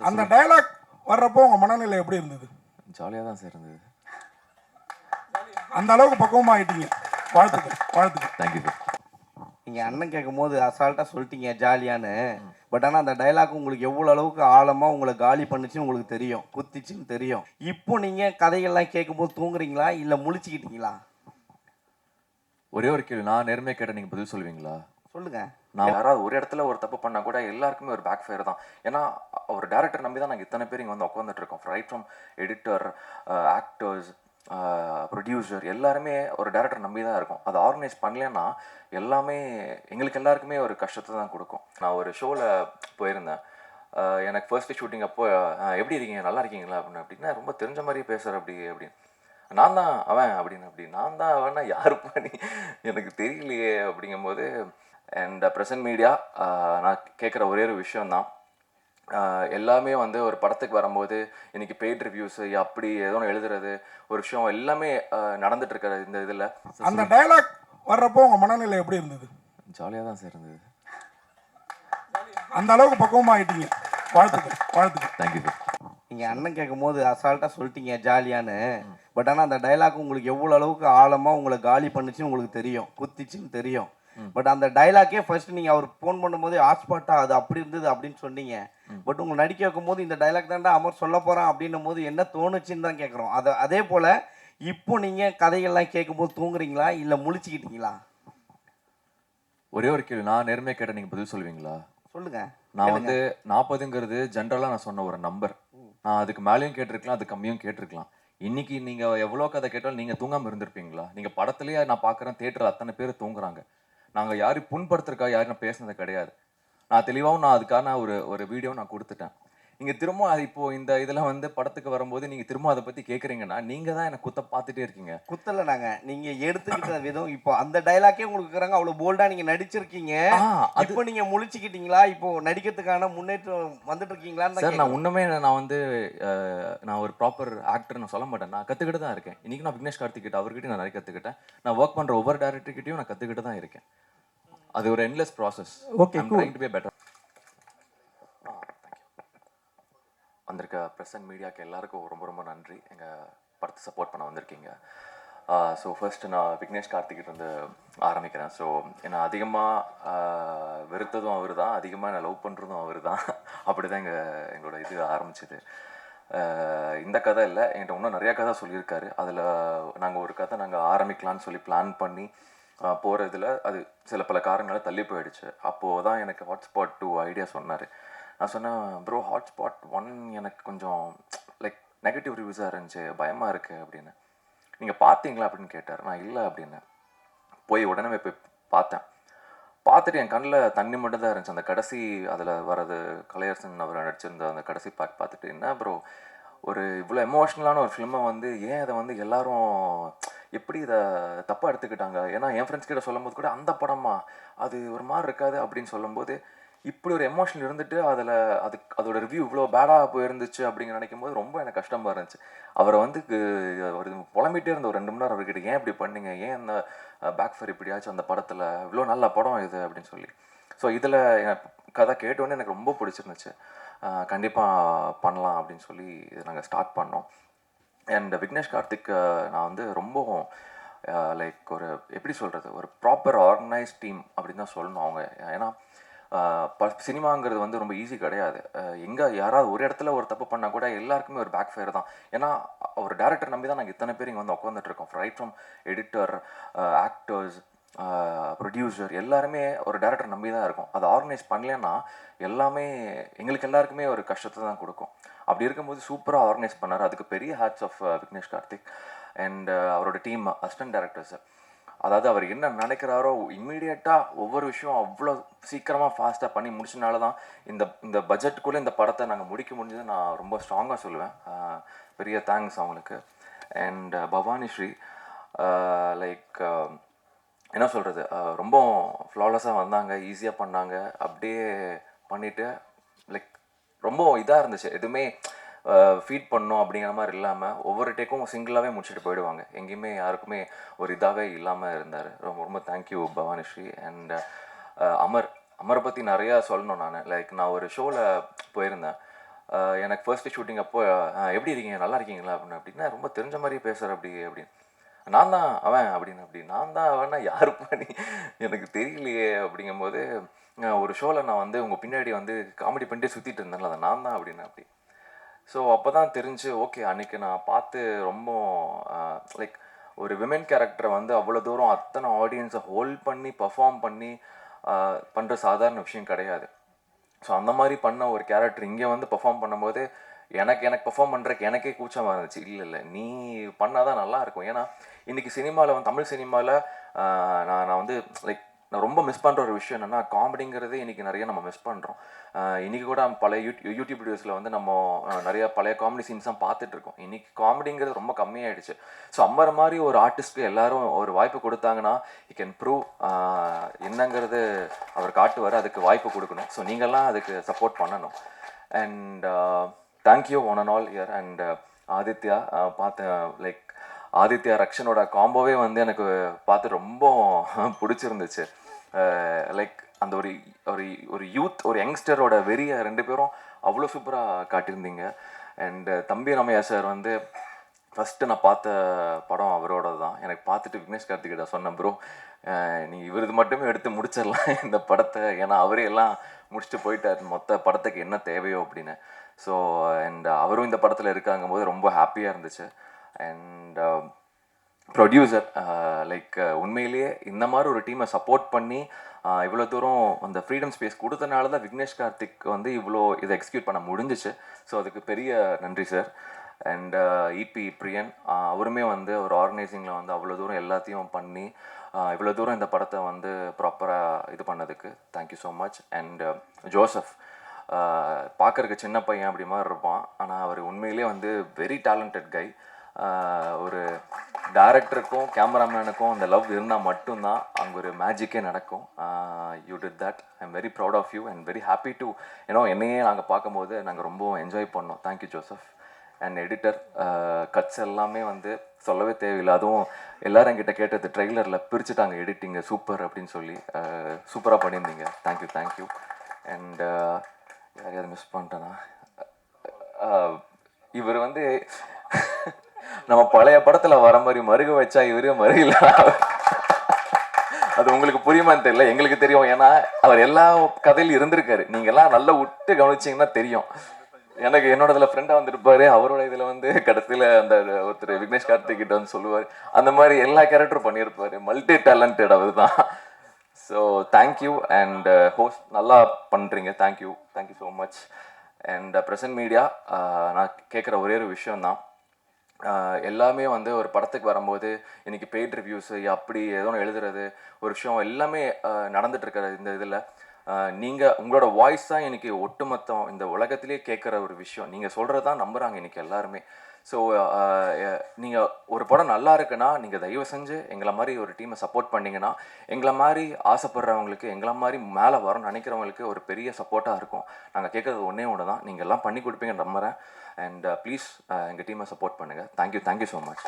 அந்த டயலாக் வர்றப்போ உங்க மனநிலை எப்படி இருந்தது? ஜாலியாக தான் சார் இருந்தது. அந்த அளவுக்கு பக்குவமா ஆயிட்டீங்க. வாழ்த்துக்கள் வாழ்த்துக்கள். தேங்க்யூ சார் நீங்க அண்ணன் கேட்கும் போது அசால்ட்டா சொல்லிட்டீங்க ஜாலியான்னு பட் ஆனா அந்த டைலாக் உங்களுக்கு எவ்வளவு அளவுக்கு ஆழமா உங்களை காலி பண்ணுச்சுன்னு உங்களுக்கு தெரியும் குத்திச்சுன்னு தெரியும். இப்போ நீங்க கதைகள்லாம் கேட்கும்போது தூங்குறீங்களா இல்ல முழிச்சுக்கிட்டீங்களா? ஒரே ஒரு கேள்வி நான் நேர்மையாக கேட்ட நீங்கள் பதில் சொல்லுவீங்களா? சொல்லுங்க. நான் யாராவது ஒரு இடத்துல ஒரு தப்பு பண்ணா கூட எல்லாருக்குமே ஒரு பேக் ஃபயர் தான். ஏன்னா ஒரு டேரக்டர் நம்பி தான் நாங்கள் இத்தனை பேர் இங்கே வந்து உட்காந்துட்டு இருக்கோம். Right from editor actors producer எல்லாருமே ஒரு டேரக்டர் நம்பி தான் இருக்கும். அதை ஆர்கனைஸ் பண்ணலன்னா எல்லாமே எங்களுக்கு எல்லாருக்குமே ஒரு கஷ்டத்தை தான் கொடுக்கும். நான் ஒரு ஷோவில் போயிருந்தேன். எனக்கு ஃபர்ஸ்ட் ஷூட்டிங் அப்போ எப்படி இருக்கீங்க? நல்லா இருக்கீங்களா? அப்படின்னு. அப்படின்னா ரொம்ப தெரிஞ்ச மாதிரியே பேசுகிற அப்படி அப்படின்னு. நான் தான் அவன் அப்படின்னு. அப்படி. நான் தான் அவனா யாருப்பா நீ? எனக்கு தெரியலையே. அப்படிங்கும்போது அண்ட் ப்ரெசன்ட் மீடியா நான் கேட்குற ஒரே ஒரு விஷயம்தான். ஆஹ் எல்லாமே வந்து ஒரு படத்துக்கு வரும்போது இன்னைக்கு பெய்ட் ரிவ்யூஸ் அப்படி ஏதோ ஒன்று எழுதுறது ஒரு விஷயம் எல்லாமே ஆஹ் நடந்துட்டு இருக்கிற இந்த இதில். அந்த டயலாக் வர்றப்போ உங்க மனநிலை எப்படி இருந்தது? ஜாலியாக தான் சார் இருந்தது. அந்த அளவுக்கு பக்குவமா ஆயிட்டீங்க. வாழ்த்துக்கள் வாழ்த்துக்கள். தேங்க்யூ சார் நீங்க அண்ணன் கேட்கும் போது அசால்ட்டா சொல்லிட்டீங்க ஜாலியான்னு பட் ஆனா அந்த டைலாக் உங்களுக்கு எவ்வளவு அளவுக்கு ஆழமா உங்களை காலி பண்ணுச்சுன்னு உங்களுக்கு தெரியும். குத்திச்சுன்னு தெரியும். பட் அந்த டைலாக்கே ஃபர்ஸ்ட் நீங்க அவர் ஃபோன் பண்ணும்போது ஹாட்ஸ்பாட்டா அது அப்படி இருந்தது அப்படின்னு சொன்னீங்க. பட் உங்களை நடிக்க வைக்கும் போது இந்த டைலாக் தான்டா அமர் சொல்ல போறான் அப்படின்னும் போது என்ன தோணுச்சுன்னு தான் கேட்குறோம். அதை அதே போல இப்போ நீங்க கதைகள்லாம் கேட்கும்போது தூங்குறீங்களா? இல்ல முழிச்சுக்கிட்டீங்களா? ஒரே ஒரு கேள்வி. நான் நேர்மையாக கேட்ட நீங்கள் பதில் சொல்லுவீங்களா? சொல்லுங்க. நான் வந்து நாற்பதுங்கிறது ஜென்ரலாக நான் சொன்ன ஒரு நம்பர் நான் அதுக்கு மேலேயும் கேட்டிருக்கலாம் அது கம்மியும் கேட்டிருக்கலாம். இன்னைக்கு நீங்க எவ்வளோ கதை கேட்டாலும் நீங்க தூங்காம இருந்திருப்பீங்களா? நீங்க படத்துலயே நான் பார்க்குறேன் தேட்டரில் அத்தனை பேர் தூங்குறாங்க. நாங்கள் யாரையும் புண்படுத்துறக்கா யாரும் நான் பேசினது கிடையாது. நான் தெளிவாகவும் நான் அதுக்கான ஒரு ஒரு வீடியோ நான் கொடுத்துட்டேன். நீங்க திரும்ப அது இப்போ இந்த இதெல்லாம் வந்து படத்துக்கு வரும்போது நீங்க திரும்ப அதை பத்தி கேக்குறீங்கன்னா நீங்க தான் எனக்கு குத்த பார்த்துட்டே இருக்கீங்க. குத்தல நாங்க. நீங்க எடுத்துக்கிட்ட விதம் இப்போ அந்த டைலாக்கே உங்களுக்கு இருக்கிறாங்க. அவ்வளவு போல்டா நீங்க நடிச்சிருக்கீங்க. இப்போ நீங்க முழிச்சுக்கிட்டீங்களா? இப்போ நடிக்கிறதுக்கான முன்னேற்றம் வந்துட்டு இருக்கீங்களான்னு சார் நான். உண்மையே நான் வந்து நான் ஒரு ப்ராப்பர் ஆக்டர் நான் சொல்ல மாட்டேன். நான் கற்றுக்கிட்டு தான் இருக்கேன். இன்னைக்கு நான் விக்னேஷ் கார்த்திக் கிட்ட அவர்கிட்ட நான் நிறைய கற்றுக்கிட்டேன் நான் ஒர்க் பண்ணுற ஒவ்வொரு டேரக்டர்கிட்டையும் நான் கற்றுக்கிட்டு தான் இருக்கேன். அது ஒரு endless process. Trying to be better வந்திருக்க ப்ரெசன்ட் மீடியாவுக்கு எல்லாருக்கும் ரொம்ப ரொம்ப நன்றி. எங்கள் படத்தை சப்போர்ட் பண்ண வந்திருக்கீங்க. ஸோ ஃபர்ஸ்ட் நான் விக்னேஷ் கார்த்திகிட்ட இருந்து ஆரம்பிக்கிறேன். ஸோ என்னை அதிகமாக வெறுத்ததும் அவர் தான் அதிகமாக என்னை லவ் பண்ணுறதும் அவர் தான் அப்படி தான் எங்கள் எங்களோட இது ஆரம்பிச்சிது. இந்த கதை இல்லை. என்கிட்ட இன்னும் நிறையா கதை சொல்லியிருக்காரு. அதில் நாங்கள் ஒரு கதை நாங்கள் ஆரம்பிக்கலாம்னு சொல்லி பிளான் பண்ணி போகிறதுல அது சில பல காரணங்களால் தள்ளி போயிடுச்சு. அப்போது தான் எனக்கு ஹாட்ஸ்பாட் டூ ஐடியா சொன்னார். நான் சொன்னேன் ப்ரோ ஹாட்ஸ்பாட் ஒன் எனக்கு கொஞ்சம் லைக் நெகட்டிவ் ரிவ்யூஸாக இருந்துச்சு பயமாக இருக்குது அப்படின்னு. நீங்கள் பார்த்தீங்களா? அப்படின்னு கேட்டார். நான் இல்லை அப்படின்னு. போய் உடனே போய் பார்த்தேன். பார்த்துட்டு என் கண்ணில் தண்ணி மட்டும் தான் இருந்துச்சு. அந்த கடைசி அதில் வர்றது கலையரசன் அவர் நடிச்சிருந்த அந்த கடைசி பார்ட் பார்த்துட்டு என்ன ப்ரோ ஒரு இவ்வளோ எமோஷ்னலான ஒரு ஃபிலிமை வந்து ஏன் அதை வந்து எல்லாரும் எப்படி இதை தப்பாக எடுத்துக்கிட்டாங்க? ஏன்னா என் ஃப்ரெண்ட்ஸ் கிட்ட சொல்லும் போது கூட அந்த படமா? அது ஒரு மாதிரி இருக்காது அப்படின்னு சொல்லும்போது இப்படி ஒரு எமோஷன் இருந்துட்டு அதில் அது அதோட ரிவ்யூ இவ்வளோ பேடாக போயிருந்துச்சு அப்படிங்கிற நினைக்கும் போது ரொம்ப எனக்கு கஷ்டமாக இருந்துச்சு. அவரை வந்து அவர் புலம்பிகிட்டே இருந்த ஒரு ரெண்டு மணி நேரம் அவர்கிட்ட ஏன் இப்படி பண்ணீங்க? ஏன் அந்த பேக் ஃபர் இப்படியாச்சும் அந்த படத்தில்? இவ்வளோ நல்ல படம் இது அப்படின்னு சொல்லி. ஸோ இதில் கதை கேட்டோன்னே எனக்கு ரொம்ப பிடிச்சிருந்துச்சு. கண்டிப்பாக பண்ணலாம் அப்படின்னு சொல்லி இதை நாங்கள் ஸ்டார்ட் பண்ணோம். அண்ட் விக்னேஷ் கார்த்திக் நான் வந்து ரொம்ப லைக் ஒரு எப்படி சொல்கிறது ஒரு ப்ராப்பர் ஆர்கனைஸ் டீம் அப்படின்னு தான் சொல்லணும் அவங்க. ஏன்னா சினிமாங்கிறது வந்து ரொம்ப ஈஸி கிடையாது. எங்கே யாராவது ஒரு இடத்துல ஒரு தப்பு பண்ணால் கூட எல்லாருக்குமே ஒரு பேக் ஃபயர் தான். ஏன்னா ஒரு டேரக்டர் நம்பி தான் நாங்கள் இத்தனை பேர் இங்கே வந்து உட்காந்துட்ருக்கோம் right from editor actors producer எல்லாருமே ஒரு டேரக்டர் நம்பி தான் இருக்கும். அதை ஆர்கனைஸ் பண்ணலன்னா எல்லாமே எங்களுக்கு எல்லாருக்குமே ஒரு கஷ்டத்தை தான் கொடுக்கும். அப்படி இருக்கும்போது சூப்பராக ஆர்கனைஸ் பண்ணார். அதுக்கு பெரிய hats off Vignesh Karthik. And அவரோட டீம் அசிஸ்டன்ட் டேரக்டர்ஸ் அதாவது அவர் என்ன நினைக்கிறாரோ இம்மீடியட்டாக ஒவ்வொரு விஷயம் அவ்வளோ சீக்கிரமாக ஃபாஸ்ட்டாக பண்ணி முடிச்சனால தான் இந்த இந்த பட்ஜெட்டுக்குள்ளே இந்த படத்தை நாங்கள் முடிக்க முடிஞ்சது நான் ரொம்ப ஸ்ட்ராங்காக சொல்லுவேன். பெரிய தேங்க்ஸ் அவங்களுக்கு. அண்ட் பவானி ஸ்ரீ லைக் என்ன சொல்கிறது ரொம்ப ஃப்ளாலெஸ்ஸாக வந்தாங்க ஈஸியாக பண்ணாங்க. அப்படியே பண்ணிவிட்டு லைக் ரொம்ப இதாக இருந்துச்சு. எதுவுமே ஃபீட் பண்ணோம் அப்படிங்கிற மாதிரி இல்லாமல் ஒவ்வொரு டேக்கும் சிங்கிளாகவே முடிச்சுட்டு போயிடுவாங்க. எங்கேயுமே யாருக்குமே ஒரு இதாகவே இல்லாமல் இருந்தார். ரொம்ப ரொம்ப thank you Bhavanisri and Amar. அமரை பற்றி நிறையா சொல்லணும் நான். லைக் நான் ஒரு ஷோவில் போயிருந்தேன். எனக்கு ஃபர்ஸ்ட் ஷூட்டிங் அப்போ எப்படி இருக்கீங்க? நல்லா இருக்கீங்களா? அப்படின்னு. அப்படின்னா ரொம்ப தெரிஞ்ச மாதிரி பேசுகிற அப்படி அப்படின்னு நான் தான் அவன் அப்படின்னு. அப்படி. நான் தான் அவனா யாருப்பா நீ? எனக்கு தெரியலையே அப்படிங்கும்போது ஒரு ஷோவில் நான் வந்து உங்கள் பின்னாடி வந்து காமெடி பண்ணிட்டு சுற்றிட்டு இருந்தேன்ல அதை நான் தான் அப்படின்னு. அப்படி. ஸோ அப்போ தான் தெரிஞ்சு ஓகே அன்னைக்கு நான் பார்த்து ரொம்ப லைக் ஒரு விமன் கேரக்டரை வந்து அவ்வளோ தூரம் அத்தனை ஆடியன்ஸை ஹோல்ட் பண்ணி பர்ஃபார்ம் பண்ணி பண்ணுற சாதாரண விஷயம் கிடையாது. ஸோ அந்த மாதிரி பண்ண ஒரு கேரக்டர் இங்கே வந்து பெர்ஃபார்ம் பண்ணும்போது எனக்கு எனக்கு பெர்ஃபார்ம் பண்ணுறக்கு எனக்கே கூச்சமாக இருந்துச்சு. இல்லை இல்லை நீ பண்ணால் தான் நல்லாயிருக்கும் ஏன்னா இன்றைக்கி சினிமாவில் வந்து தமிழ் சினிமாவில் நான் நான் வந்து லைக் நான் ரொம்ப மிஸ் பண்ணுற ஒரு விஷயம் என்னென்னா காமெடிங்கிறது இன்னைக்கு நிறைய நம்ம மிஸ் பண்ணுறோம் இன்னைக்கு கூட பழைய யூடியூப் யூடியூப் வீடியோஸில் வந்து நம்ம நிறைய பழைய காமெடி சீன்ஸ் பார்த்துட்டு இருக்கோம். இன்னைக்கு காமெடிங்கிறது ரொம்ப கம்மியாயிடுச்சு. ஸோ அம்மர் மாதிரி ஒரு ஆர்டிஸ்ட்க்கு எல்லாரும் ஒரு வாய்ப்பு கொடுத்தாங்கன்னா யூ கேன் ப்ரூவ் என்னங்கிறது அவர் காட்டுவார் அதுக்கு வாய்ப்பு கொடுக்கணும். ஸோ நீங்கள்லாம் அதுக்கு சப்போர்ட் பண்ணணும். And thank you one and all year and Aditya பார்த்த பார்த்தேன் லைக் ஆதித்யா ரக்ஷனோட காம்போவே வந்து எனக்கு பார்த்து ரொம்ப பிடிச்சிருந்துச்சு. லைக் அந்த ஒரு ஒரு ஒரு யூத் ஒரு யங்ஸ்டரோட வெறியை ரெண்டு பேரும் அவ்வளோ சூப்பராக காட்டியிருந்தீங்க. அண்டு தம்பி ரமையா சார் வந்து ஃபஸ்ட்டு நான் பார்த்த படம் அவரோட தான் எனக்கு பார்த்துட்டு விக்னேஷ் கார்த்திகிட்ட சொன்னேன் ப்ரோ நீ இவரது மட்டுமே எடுத்து முடிச்சிடலாம் இந்த படத்தை. ஏன்னா அவரே எல்லாம் முடிச்சுட்டு போயிட்டார். மொத்த படத்துக்கு என்ன தேவையோ அப்படின்னு. ஸோ அண்ட் அவரும் இந்த படத்தில் இருக்காங்கும் போது ரொம்ப ஹாப்பியாக இருந்துச்சு. அண்ட் ப்ரொடியூசர் லைக் உண்மையிலேயே இந்த மாதிரி ஒரு டீமை சப்போர்ட் பண்ணி uh, இவ்வளோ தூரம் அந்த ஃப்ரீடம் ஸ்பேஸ் கொடுத்தனால தான் விக்னேஷ் கார்த்திக் வந்து இவ்வளோ இதை எக்ஸிக்யூட் பண்ண முடிஞ்சிச்சு. ஸோ அதுக்கு பெரிய நன்றி சார் அண்ட் இபி பிரியன் அவருமே வந்து ஒரு ஆர்கனைசிங்கில் வந்து அவ்வளோ தூரம் எல்லாத்தையும் பண்ணி uh, இவ்வளோ தூரம் இந்த படத்தை வந்து ப்ராப்பராக இது பண்ணதுக்கு thank you so much and Joseph பார்க்குறக்கு சின்ன பையன் அப்படி மாதிரி இருப்பான். ஆனால் அவர் உண்மையிலேயே வந்து வெரி டேலண்டட் கை ஒரு டேரக்டருக்கும் கேமராமேனுக்கும் அந்த லவ் இருந்தால் மட்டும்தான் அங்கே ஒரு மேஜிக்கே நடக்கும். You did that I am very proud of you and very happy to ஏன்னோ என்னையே நாங்கள் பார்க்கும்போது நாங்கள் ரொம்ப என்ஜாய் பண்ணோம். Thank you Joseph and editor cuts எல்லாமே வந்து சொல்லவே தேவையில்லை. அதுவும் எல்லாரும் என்கிட்ட கேட்டது ட்ரெய்லரில் பிரிச்சுட்டாங்க எடிட்டிங்க சூப்பர் அப்படின்னு சொல்லி. சூப்பராக பண்ணியிருந்தீங்க. Thank you thank you and யாரையாவது மிஸ் பண்ணிட்டேன்னா இவர் வந்து நம்ம பழைய படத்தில் வர மாதிரி மருக வச்சா இவரு மருகல அது உங்களுக்கு புரியுமான்னு தெரியல. எங்களுக்கு தெரியும். ஏன்னா அவர் எல்லா கதையிலும் இருந்திருக்காரு. நீங்க எல்லாம் நல்லா விட்டு கவனிச்சிங்கன்னா தெரியும். எனக்கு என்னோட இதில் ஃப்ரெண்டாக வந்திருப்பாரு. அவரோட இதில் வந்து கடைசியில் அந்த ஒருத்தர் விக்னேஷ் கார்த்திக் கிட்ட வந்து சொல்லுவார். அந்த மாதிரி எல்லா கேரக்டரும் பண்ணியிருப்பாரு. மல்டி டேலண்டட் அவர் தான் ஸோ தேங்க்யூ அண்ட் ஹோஸ்ட் நல்லா பண்ணுறீங்க thank you thank you so much and present media நான் கேட்குற ஒரே ஒரு விஷயம் தான் எல்லாமே வந்து ஒரு படத்துக்கு வரும்போது இன்றைக்கி பெய்ட் ரிவ்யூஸு அப்படி ஏதோ ஒன்று எழுதுறது ஒரு விஷயம் எல்லாமே ஆஹ் இருக்கிற இந்த இதில். நீங்கள் உங்களோட வாய்ஸ் தான் இன்றைக்கி ஒட்டுமொத்தம் இந்த உலகத்திலே கேட்குற ஒரு விஷயம். நீங்கள் சொல்கிறது தான் நம்புகிறாங்க இன்னைக்கு எல்லாருமே. ஸோ uh, uh, நீங்கள் ஒரு படம் நல்லா இருக்குன்னா நீங்கள் தயவு செஞ்சு எங்களை மாதிரி ஒரு டீமை சப்போர்ட் பண்ணிங்கன்னா எங்களை மாதிரி ஆசைப்படுறவங்களுக்கு எங்களை மாதிரி மேலே வரணும்னு நினைக்கிறவங்களுக்கு ஒரு பெரிய சப்போர்ட்டாக இருக்கும். நாங்கள் கேட்குறது ஒன்றே ஒன்று தான். நீங்கள் எல்லாம் பண்ணி கொடுப்பீங்கன்னு நம்புகிறேன் அண்ட் ப்ளீஸ் எங்கள் டீமை சப்போர்ட் பண்ணுங்கள் தேங்க்யூ தேங்க்யூ ஸோ மச்